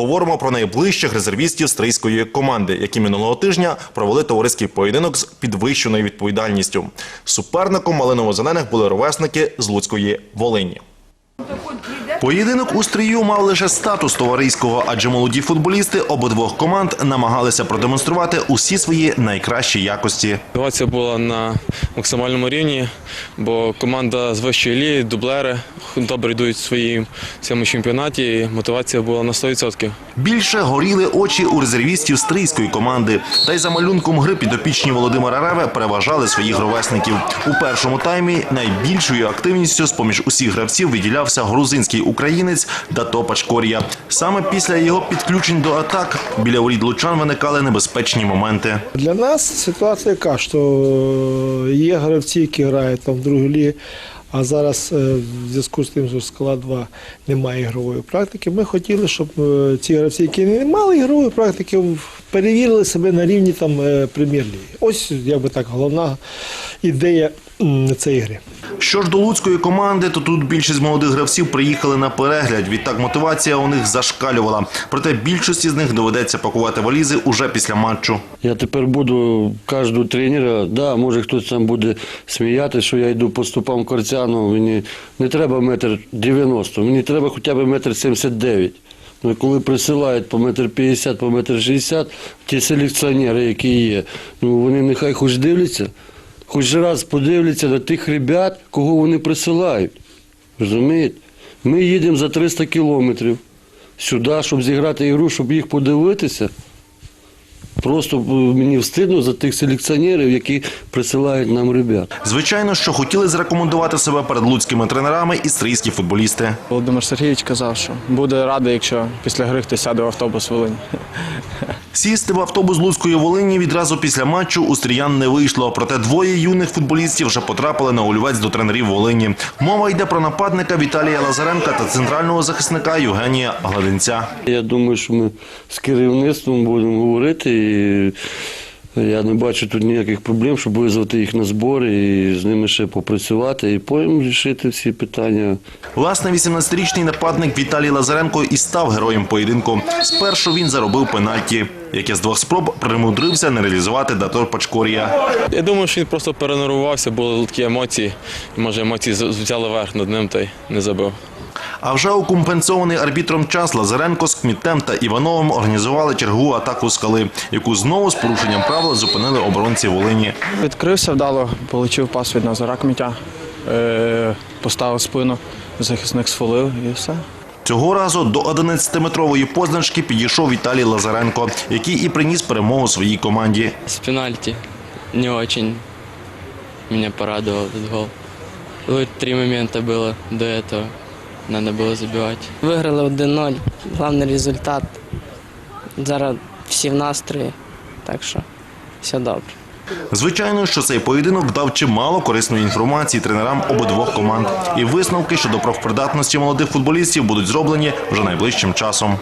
Говоримо про найближчих резервістів стрийської команди, які минулого тижня провели товариський поєдинок з підвищеною відповідальністю. Суперником малиново-зелених були ровесники з Луцької Волині. Поєдинок у стрію мав лише статус товариського, адже молоді футболісти обидвох команд намагалися продемонструвати усі свої найкращі якості. Мотивація була на максимальному рівні, бо команда з вищої ліги, дублери добре йдуть в своїм цьому чемпіонаті. і Мотивація була на 100%. Більше горіли очі у резервістів стрийської команди. Та й за малюнком гри підопічні Володимира Реве переважали своїх ровесників. У першому таймі найбільшою активністю з поміж усіх гравців виділявся грузинський українець Дато Пачкорія. Саме після його підключень до атак біля воріт лучан виникали небезпечні моменти. Для нас ситуація яка, що є гравці, які грають там в другій лігі, а зараз е, в зв'язку з тим, що скала 2 немає ігрової практики. Ми хотіли, щоб е, ці гравці, які не мали ігрової практики, перевірили себе на рівні там е, прем'єр-ліги. Ось як би так головна ідея цієї гри. Що ж до луцької команди, то тут більшість молодих гравців приїхали на перегляд. Відтак мотивація у них зашкалювала. Проте більшості з них доведеться пакувати валізи уже після матчу. Я тепер буду кожного тренера, да, може хтось там буде сміяти, що я йду по стопам Корцяну, мені не треба метр 90, мені треба хоча б метр 79. Ну, коли присилають по метр 50, по метр 60, ті селекціонери, які є, ну вони нехай хоч дивляться, хоч раз подивляться до тих ребят, кого вони присилають. Розумієте? Ми їдемо за 300 кілометрів сюди, щоб зіграти ігру, щоб їх подивитися. Просто е, мені встидно за тих селекціонерів, які присилають нам ребят. Звичайно, що хотіли зарекомендувати себе перед луцькими тренерами і стрийські футболісти. Володимир Сергійович казав, що буде радий, якщо після гри хтось сяде в автобус в Волині. Сісти в автобус Луцької Волині відразу після матчу у стріян не вийшло. Проте двоє юних футболістів вже потрапили на олівець до тренерів Волині. Мова йде про нападника Віталія Лазаренка та центрального захисника Євгенія Гладенця. Я думаю, що ми з керівництвом будемо говорити. І я не бачу тут ніяких проблем, щоб визвати їх на збори і з ними ще попрацювати, і потім рішити всі питання. Власне, 18-річний нападник Віталій Лазаренко і став героєм поєдинку. Спершу він заробив пенальті, яке з двох спроб примудрився не реалізувати Датор Пачкорія. Я думаю, що він просто перенервувався, були такі емоції. Може, емоції взяли верх над ним та й не забив. А вже у компенсований арбітром час Лазаренко з Кмітем та Івановим організували чергову атаку скали, яку знову з порушенням правил зупинили оборонці Волині. Відкрився вдало, отримав пас від Назара Кмітя, е, поставив спину, захисник сфолив і все. Цього разу до 11-метрової позначки підійшов Віталій Лазаренко, який і приніс перемогу своїй команді. С пенальти не очень меня порадовал этот гол. Вот три момента было до этого. Надо було забивати. Виграли 1-0. Головний результат. Зараз всі в настрої, так що все добре. Звичайно, що цей поєдинок дав чимало корисної інформації тренерам обидвох команд. І висновки щодо профпридатності молодих футболістів будуть зроблені вже найближчим часом.